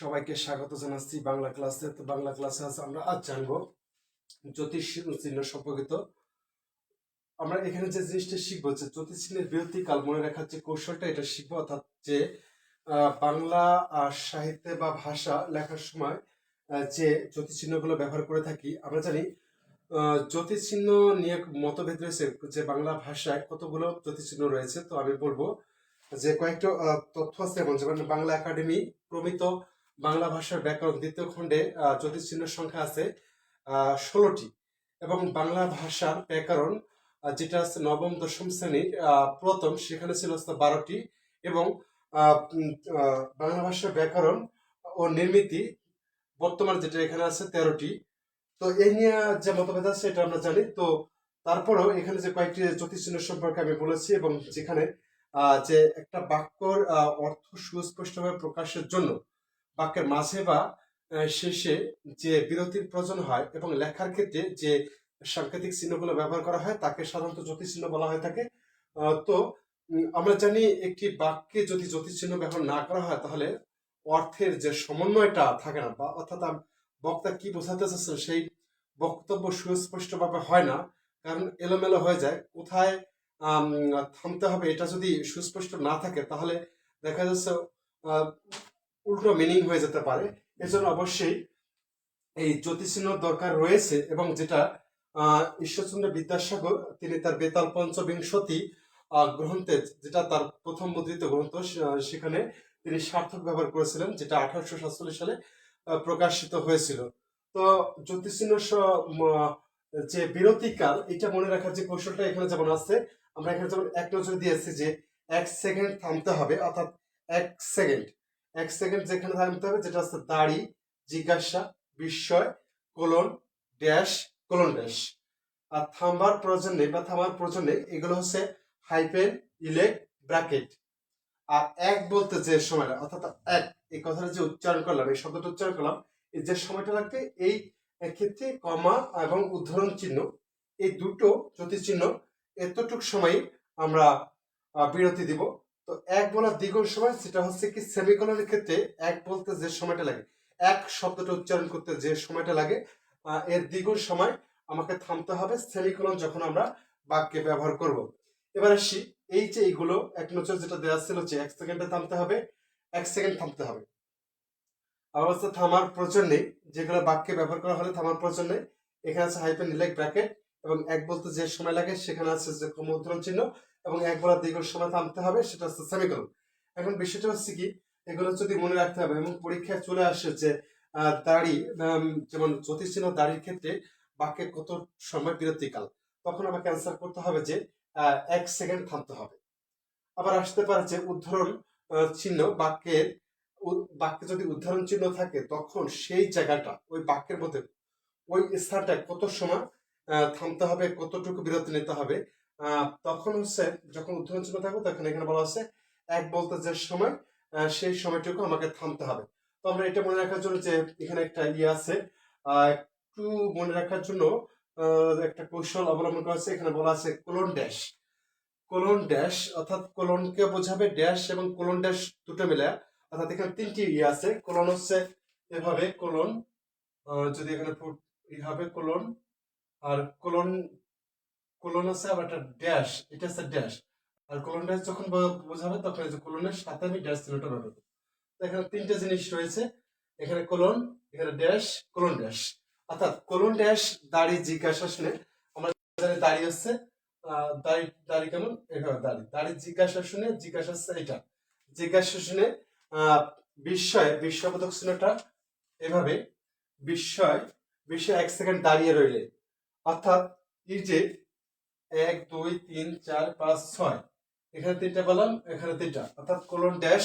সবাইকে স্বাগত জানাচ্ছি বাংলা ক্লাসে। তো বাংলা ক্লাসে আজ আমরা আজ জানব জ্যোতিষ চিহ্ন সম্পর্কিত। আমরা এখানে যে জিনিসটা শিখব যে জ্যোতিষ চিহ্নের কাল মনে রাখার যে কৌশলটা এটা শিখব অর্থাৎ যে বাংলা আহ, সাহিত্যে বা ভাষা লেখার সময় যে জ্যোতিষ চিহ্নগুলো ব্যবহার করে থাকি আমরা জানি জ্যোতিষ চিহ্ন নিয়ে মতভেদ রয়েছে যে বাংলা ভাষায় কতগুলো জ্যোতিষ চিহ্ন রয়েছে। তো আমি বলব যে কয়েকটা তথ্য আছে যেমন যেমন বাংলা একাডেমি প্রমিত বাংলা ভাষার ব্যাকরণ দ্বিতীয় খণ্ডে আহ, জ্যোতিষ চিহ্নের সংখ্যা আছে ষোলোটি। এবং বাংলা ভাষার ব্যাকরণ যেটা আছে নবম দশম শ্রেণির প্রথম সেখানে ছিল বারোটি। এবং বাংলা ভাষার ব্যাকরণ ও নির্মিতি বর্তমান যেটা এখানে আছে তেরোটি। তো এই নিয়ে যে মতভেদ আছে এটা আমরা জানি। তো তারপরেও এখানে যে কয়েকটি জ্যোতিষ চিহ্ন সম্পর্কে আমি বলেছি এবং যেখানে যে একটা বাক্যর অর্থ সুস্পষ্টভাবে প্রকাশের জন্য বাক্যের মাঝে বা শেষে যে বিরতির প্রয়োজন হয় এবং লেখার ক্ষেত্রে যে সাংকেতিক চিহ্নগুলো ব্যবহার করা হয়, তাকে সাধারণত জ্যোতিষ চিহ্ন বলা হয়ে থাকে। তো আমরা জানি একটি বাক্যে যদি জ্যোতিষ চিহ্ন ব্যবহার না করা হয়, তাহলে অর্থের যে সমন্বয়টা থাকে না বা, অর্থাৎ বক্তা কি বোঝাতে চাচ্ছেন সেই বক্তব্য সুস্পষ্টভাবে হয় না। কারণ এলোমেলো হয়ে যায়। কোথায় থামতে হবে এটা যদি সুস্পষ্ট না থাকে, তাহলে দেখা যাচ্ছে উল্টো মিনিং হয়ে যেতে পারে। এজন্য অবশ্যই এই জ্যোতিষিহ্ন দরকার রয়েছে এবং যেটা ঈশ্বরচন্দ্র বিদ্যাসাগর, তিনি তার বেতাল পঞ্চবিংশতি গ্রন্থে যেটা তার প্রথম মুদ্রিত গ্রন্থ সেখানে তিনি সার্থক ব্যবহার করেছিলেন, যেটা আঠারোশো সাতচল্লিশ সালে প্রকাশিত হয়েছিল। তো জ্যোতিষিহ্ন স- যে বিরতিকাল এটা মনে রাখার যে কৌশলটা এখানে যেমন আছে, আমরা এখানে যেমন এক নজর দিয়েছি যে এক সেকেন্ড থামতে হবে, অর্থাৎ এক সেকেন্ড। এক সেকেন্ড যেখানে থামতে হবে যেটা হচ্ছে দাড়ি, জিজ্ঞাসা, বিস্ময় কোলন ড্যাশ কোলন ড্যাশ আর থামবার প্রয়োজন নেই বা থামার প্রয়োজন নেই এগুলো হচ্ছে হাইপেন ইলেক ব্র্যাকেট আর এক বলতে যে সময়টা অর্থাৎ এক, এই কথাটা যে উচ্চারণ করলাম, এই শব্দটা উচ্চারণ করলাম, এই যে সময়টা লাগবে এই ক্ষেত্রে কমা এবং উদ্ধরণ চিহ্ন, এই দুটো জ্যোতিষ চিহ্ন এতটুক সময় আমরা বিরতি দিব। তো এক বলার দ্বিগুণ সময় সেটা হচ্ছে কি সেমিকোলনের ক্ষেত্রে এক বলতে যে সময়টা লাগে। এক শব্দটা উচ্চারণ করতে যে সময়টা লাগে এর দ্বিগুণ সময় আমাকে থামতে হবে সেমিকোলন যখন আমরা বাক্যে ব্যবহার করব। এবার আসি, এই যে এইগুলো, এক নজর যেটা দেওয়া ছিল যে এক সেকেন্ডে থামতে হবে, এক সেকেন্ড থামতে হবে। আবার থামার প্রয়োজন নেই, যেগুলো বাক্যে ব্যবহার করা হলে থামার প্রয়োজন নেই। এখানে আছে হাইপেন ইলেক ব্র্যাকেট এবং এক বলতে যে সময় লাগে, সেখানে আছে যে মুদ্রণ চিহ্ন। এবং এক বলার দ্বিগুণ সময় থামতে হবে, সেটা হচ্ছে সেমিকোলন এখন বিষয়টা হচ্ছে কি, এগুলো যদি মনে রাখতে হবে এবং পরীক্ষায় চলে আসে যে দাড়ি যেমন জ্যোতিষ চিহ্ন দাড়ির ক্ষেত্রে বাক্যে কত সময় বিরতিকাল, তখন আমাকে অ্যান্সার করতে হবে যে এক সেকেন্ড থামতে হবে। আবার আসতে পারে যে উদ্ধরণ চিহ্ন বাক্যের বাক্যে যদি উদ্ধরণ চিহ্ন থাকে, তখন সেই জায়গাটা, ওই বাক্যের মধ্যে, ওই স্থানটা কত সময় থামতে হবে, কতটুকু বিরতি নিতে হবে তখন হচ্ছে যখন উদ্ধরণ থাকবে, তখন এখানে বলা হচ্ছে এক বলতে যে সময় সেই সময়টুকু আমাকে থামতে হবে। তো আমরা এটা মনে রাখার জন্য যে এখানে একটা ইয়ে আছে একটু মনে রাখার জন্য একটা কৌশল অবলম্বন করা আছে এখানে বলা আছে কোলন ড্যাশ কোলন ড্যাশ অর্থাৎ কোলনকে বোঝাবে ড্যাশ এবং কোলন ড্যাশ দুটো মিলে, অর্থাৎ এখানে তিনটি ইয়ে আছে। কোলন হচ্ছে এভাবে কোলন যদি এখানে হবে কোলন আর কোলন কোলন আছে আবার একটা ড্যাশ এটা হচ্ছে ড্যাশ আর কোলন ড্যাশ যখন বোঝাবে, তখন যে কোলনের সাথে আমি ড্যাশ চিহ্নটা ব্যবহার তো এখানে তিনটে জিনিস রয়েছে। এখানে কোলন এখানে ড্যাশ কোলন ড্যাশ অর্থাৎ কোলন ড্যাশ দাড়ি জিজ্ঞাসা শুনে আমরা জানি দাড়ি হচ্ছে দাড়ি দাড়ি কেমন? এভাবে দাড়ি। দাড়ি জিজ্ঞাসা শুনে জিজ্ঞাসা হচ্ছে এটা। জিজ্ঞাসা শুনে বিস্ময়, বিস্ময়বোধক চিহ্নটা এভাবে, বিস্ময় বিস্ময় এক সেকেন্ড দাঁড়িয়ে রইলে। অর্থাৎ এই যে এক, দুই, তিন, চার, পাঁচ, ছয়। এখানে তিনটা বললাম এখানে তিনটা। অর্থাৎ কোলন ড্যাশ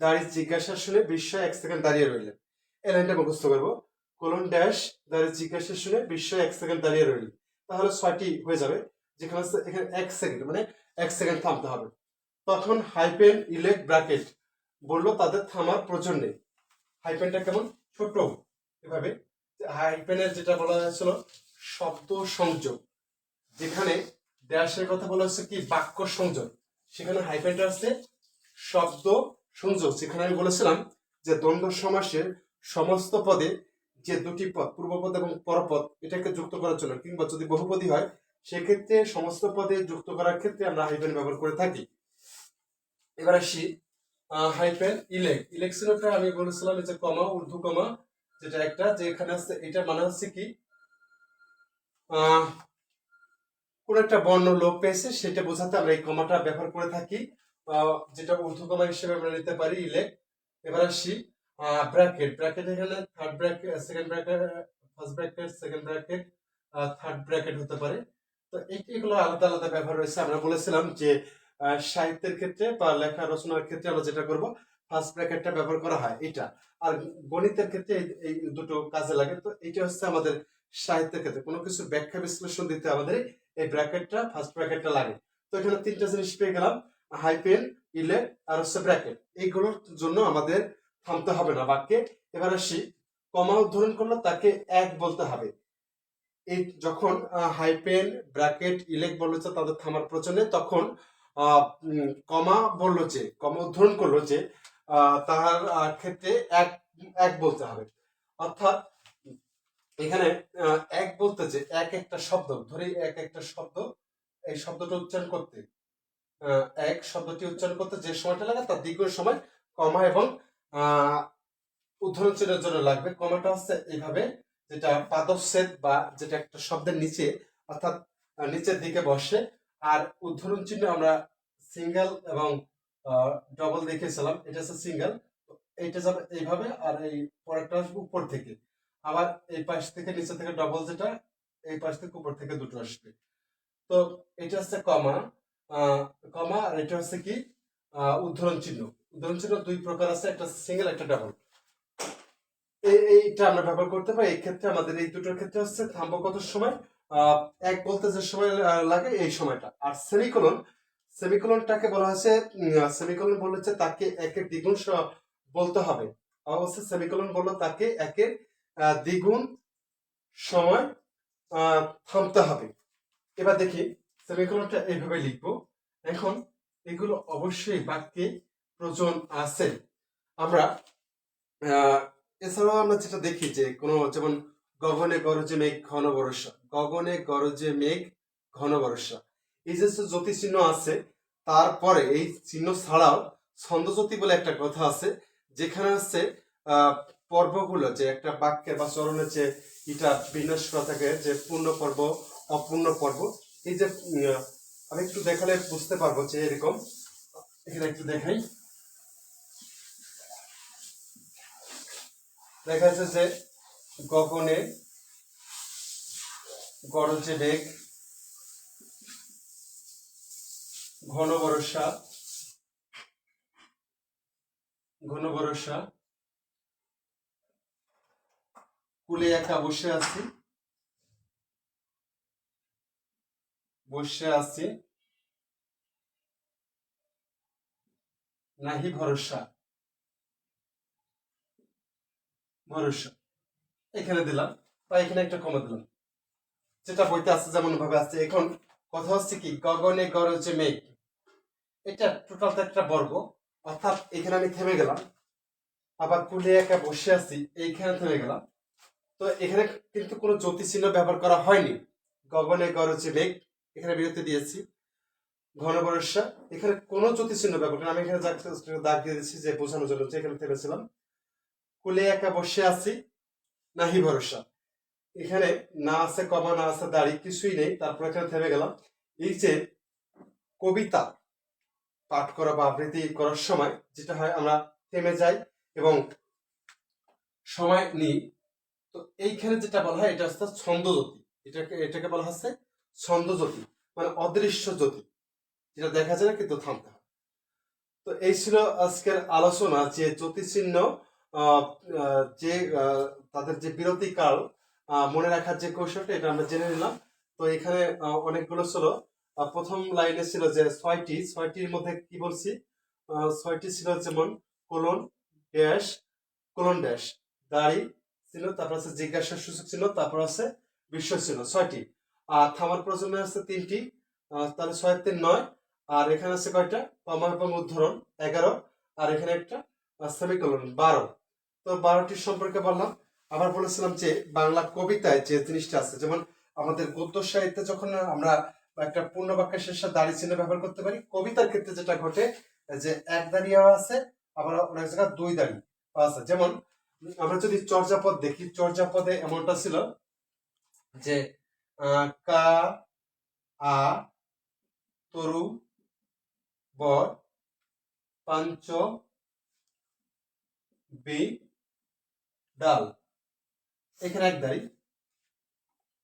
দাঁড়িয়ে জিজ্ঞাসা শুনে বিশ্ব এক সেকেন্ড দাঁড়িয়ে রইলেন। এই লাইনটা মুখস্থ করব। কোলন ড্যাশ দাঁড়িয়ে জিজ্ঞাসা শুনে বিশ্ব এক সেকেন্ড দাঁড়িয়ে রইলেন। তাহলে ছয়টি হয়ে যাবে। যেখানে এখানে এক সেকেন্ড মানে এক সেকেন্ড থামতে হবে। তখন হাইপেন ইলেক ব্র্যাকেট বলল তাদের থামার প্রয়োজন নেই। হাইপেনটা কেমন? ছোট এভাবে। হাইপেনের যেটা বলা হয়েছিল, শব্দ সংযোগ। যেখানে ড্যাশের কথা বলা হচ্ছে কি, বাক্য সংযোগ। সেখানে হাইপেনটা হচ্ছে শব্দ সংযোগ। যেখানে আমি বলেছিলাম যে দ্বন্দ্ব সমাসের সমস্ত পদে যে দুটি পদ, পূর্বপদ এবং পরপদ, এটাকে যুক্ত করার জন্য, কিংবা যদি বহুপদী হয়, সেক্ষেত্রে সমস্ত পদে যুক্ত করার ক্ষেত্রে আমরা হাইফেন ব্যবহার করে থাকি। এবার আসি হাইফেন ইলেক ইলেকশনটা আমি বলেছিলাম যে কমা, ঊর্ধ্ব কমা, যেটা একটা, যে এখানে আছে, এটা মানে হচ্ছে কি কোন একটা বর্ণ লোপ পেয়েছে, সেটা বোঝাতে আমরা এই কমাটা ব্যবহার করে থাকি। যেটা ঊর্ধ্ব কমা হিসেবে আমরা নিতে পারি ইলেক। এবার আসি ব্র্যাকেট। ব্র্যাকেট এখানে third bracket second bracket first bracket second bracket third bracket হতে পারে। তো এগুলো আলাদা আলাদা ব্যবহার রয়েছে। আমরা বলেছিলাম যে সাহিত্যের ক্ষেত্রে বা লেখা রচনার ক্ষেত্রে আমরা যেটা করব ফার্স্ট ব্র্যাকেটটা ব্যবহার করা হয় এটা। আর গণিতের ক্ষেত্রে এই- এই দুটো কাজে লাগে। তো এটা হচ্ছে আমাদের সাহিত্যের ক্ষেত্রে। কোনো কিছু ব্যাখ্যা বিশ্লেষণ দিতে আমাদের এই ব্র্যাকেটটা ফার্স্ট ব্র্যাকেটটা লাগে। তো এখানে তিনটা জিনিস পেয়ে গেলাম হাইপেন ইলে আর হচ্ছে ব্র্যাকেট এইগুলোর জন্য আমাদের থামতে হবে না বাক্যে। এবার আসি কমা উদ্ধরণ করলে তাকে এক বলতে হবে। এই যখন হাইপেন ব্র্যাকেট ইলেক বলল যে তাদের থামার প্রয়োজনে তখন কমা বলল যে কমা উদ্ধরণ করল যে তার ক্ষেত্রে এক এক বলতে হবে। অর্থাৎ এখানে এক বলতে যে এক একটা শব্দ, ধরে এক একটা শব্দ, এই শব্দটা উচ্চারণ করতে। এক শব্দটি উচ্চারণ করতে যে সময়টা লাগে তার দীর্ঘ সময় কমা এবং উদ্ধরণ চিহ্নের জন্য লাগবে। কমাটা হচ্ছে এইভাবে যেটা পাদচ্ছেদ বা যেটা একটা শব্দের নিচে, অর্থাৎ নিচের দিকে বসে। আর উদ্ধরণ চিহ্ন আমরা সিঙ্গেল এবং ডবল দেখেছিলাম এটা হচ্ছে সিঙ্গেল। এইটা যাবে এইভাবে আর এই পরেরটা আসবে উপর থেকে। আবার এই পাশ থেকে নিচে থেকে ডবল যেটা, এই পাশ থেকে উপর থেকে দুটো আসবে। তো এটা হচ্ছে কমা কমা আর এটা হচ্ছে কি? উদ্ধরণ চিহ্ন। উদ্ধরণ চিহ্ন দুই প্রকার আছে, একটা সিঙ্গেল একটা ডাবল এইটা আমরা ব্যবহার করতে পারি এই ক্ষেত্রে আমাদের এই দুটোর ক্ষেত্রে হচ্ছে থামবো কত সময়? এক বলতে যে সময় লাগে এই সময়টা। আর সেমিকোলন সেমিকোলনটাকে বলা হয়েছে সেমিকোলন বলা হচ্ছে তাকে একের দ্বিগুণ বলতে হবে। অবশ্যই সেমিকোলন বলল তাকে একের দ্বিগুণ সময় থামতে হবে। এবার দেখি সেমিকোলনটা এইভাবে লিখব। এখন এগুলো অবশ্যই বাক্যে প্রয়োজন আছে। আমরা এছাড়াও আমরা যেটা দেখি যে কোনো যেমন গগনে গরজে মেঘ, ঘন বর্ষা। গগনে গরজে মেঘ, ঘন বর্ষা। এই যে জ্যোতি চিহ্ন আছে, তারপরে এই চিহ্ন ছাড়াও ছন্দজ্যোতি বলে একটা কথা আছে, যেখানে আহ পর্বগুলো যে একটা বাক্যের বা চরণের যে এটা বিন্যাস করা থাকে, যে পূর্ণ পর্ব, অপূর্ণ পর্ব, এই যে আমি একটু দেখালে বুঝতে পারব যে এরকম। এখানে একটু দেখাই। দেখা যাচ্ছে যে গগনে গরজে মেঘ ঘন বর্ষা ঘন বর্ষা কুলে একা বসে আছি। বসে আছি। নাহি ভরসা। ভরসা। এখানে দিলাম, বা এখানে একটা কমা দিলাম। যেটা বইতে আছে যেমন ভাবে আছে। এখন কথা হচ্ছে কি, গগনে গরজে মেঘ। এটা টোটাল একটা বর্গ। অর্থাৎ এখানে আমি থেমে গেলাম। আবার কুলে একা বসে আছি, এইখানে থেমে গেলাম। তো এখানে কিন্তু কোনো জ্যোতি চিহ্ন ব্যবহার করা হয়নি। গগনে গরজে মেঘ এখানে বিরতি দিয়েছি। ঘন বর্ষা, এখানে কোনো জ্যোতি চিহ্ন ব্যবহার আমি এখানে দাগ দিয়ে দিচ্ছি যে বোঝানোর জন্য যে এখানে থেমেছিলাম। কুলে একা বসে আছি, নাহি ভরসা। এখানে না আছে কমা, না আছে দাড়ি, কিছুই নেই, তারপর এখানে থেমে গেলাম। এই যে কবিতা পাঠ করা বা আবৃত্তি করার সময় যেটা হয় আমরা থেমে যাই এবং সময় নিই। তো এইখানে যেটা বলা হয়, এটা হচ্ছে ছন্দজ্যোতি এটাকে এটাকে বলা হচ্ছে ছন্দজ্যোতি মানে অদৃশ্য জ্যোতি, যেটা দেখা যায় না, কিন্তু থামতে হয়। তো এই ছিল আজকের আলোচনা, যে জ্যোতিচিহ্ন যে তাদের যে বিরতিকাল মনে রাখার যে কৌশলটা, এটা আমরা জেনে নিলাম। তো এখানে অনেকগুলো ছিল। প্রথম লাইনে ছিল যে ছয়টি, ছয়টির মধ্যে কি বলছি? ছয়টি ছিল যেমন, কোলন ড্যাশ কোলন ড্যাশ, দাড়ি ছিল, তারপর আছে জিজ্ঞাসা সূচক ছিল, তারপর আছে বিশ্ব ছিল। ছয়টি। আর থামার প্রজন্মে আছে তিনটি তাহলে ছয় তিন নয়। আর এখানে আছে কয়টা? কমা এবং উদ্ধরণ, এগারো। আর এখানে একটা সেমিকোলন, বারো। তো বারোটি সম্পর্কে বললাম। আবার বলেছিলাম যে বাংলা কবিতায় যে জিনিসটা আছে, যেমন আমাদের গদ্য সাহিত্যে যখন আমরা একটা পূর্ণ বাক্যের শেষে দাড়ি চিহ্ন ব্যবহার করতে পারি, কবিতার ক্ষেত্রে যেটা ঘটে, যে এক দাঁড়িয়েও আছে, আবার অনেক জায়গায় দুই দাঁড়ি আছে। যেমন আমরা যদি চর্যাপদ দেখি, চর্যাপদে এমনটা ছিল যে কা, আ, তরু, বর, পাঞ্চ, বি, ডাল। এখানে এক দাঁড়ি।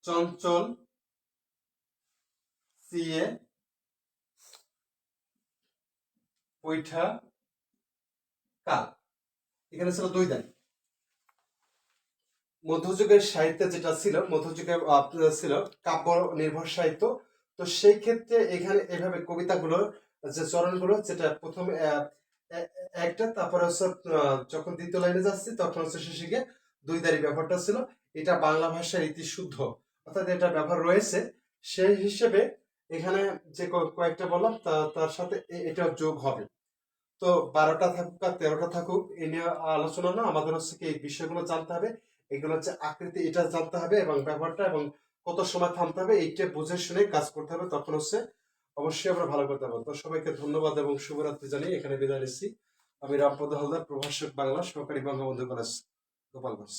চঞ্চল সিএ পৈঠা, কাল। এখানে ছিল দুই দাঁড়ি। মধ্যযুগের সাহিত্যে যেটা ছিল মধ্যযুগে ছিল কাব্য নির্ভর সাহিত্য। তো সেই ক্ষেত্রে এখানে এভাবে কবিতাগুলো, যে চরণগুলো, যেটা প্রথমে একটা, তারপরে হচ্ছে যখন দ্বিতীয় লাইনে যাচ্ছি, তখন হচ্ছে শেষে গিয়ে দুই দাঁড়ি ব্যবহারটা ছিল। এটা বাংলা ভাষার ইতি শুদ্ধ। অর্থাৎ এটা ব্যবহার রয়েছে। সেই হিসেবে এখানে যে কয়েকটা বললাম তার সাথে এটা যোগ হবে। তো বারোটা থাকুক আর তেরোটা থাকুক, এ নিয়ে আলোচনা না। আমাদের হচ্ছে কি এই বিষয়গুলো জানতে হবে। এগুলো হচ্ছে আকৃতি, এটা জানতে হবে এবং ব্যবহারটা এবং কত সময় থামতে হবে, এইটা বুঝে শুনে কাজ করতে হবে, তখন হচ্ছে অবশ্যই আমরা ভালো করতে পারব। তো সবাইকে ধন্যবাদ এবং শুভরাত্রি জানিয়ে এখানে বিদায় নিচ্ছি। আমি রামপদ হালদার, প্রভাষক বাংলা, সহকারী বঙ্গবন্ধু কলেজ, গোপালগঞ্জ।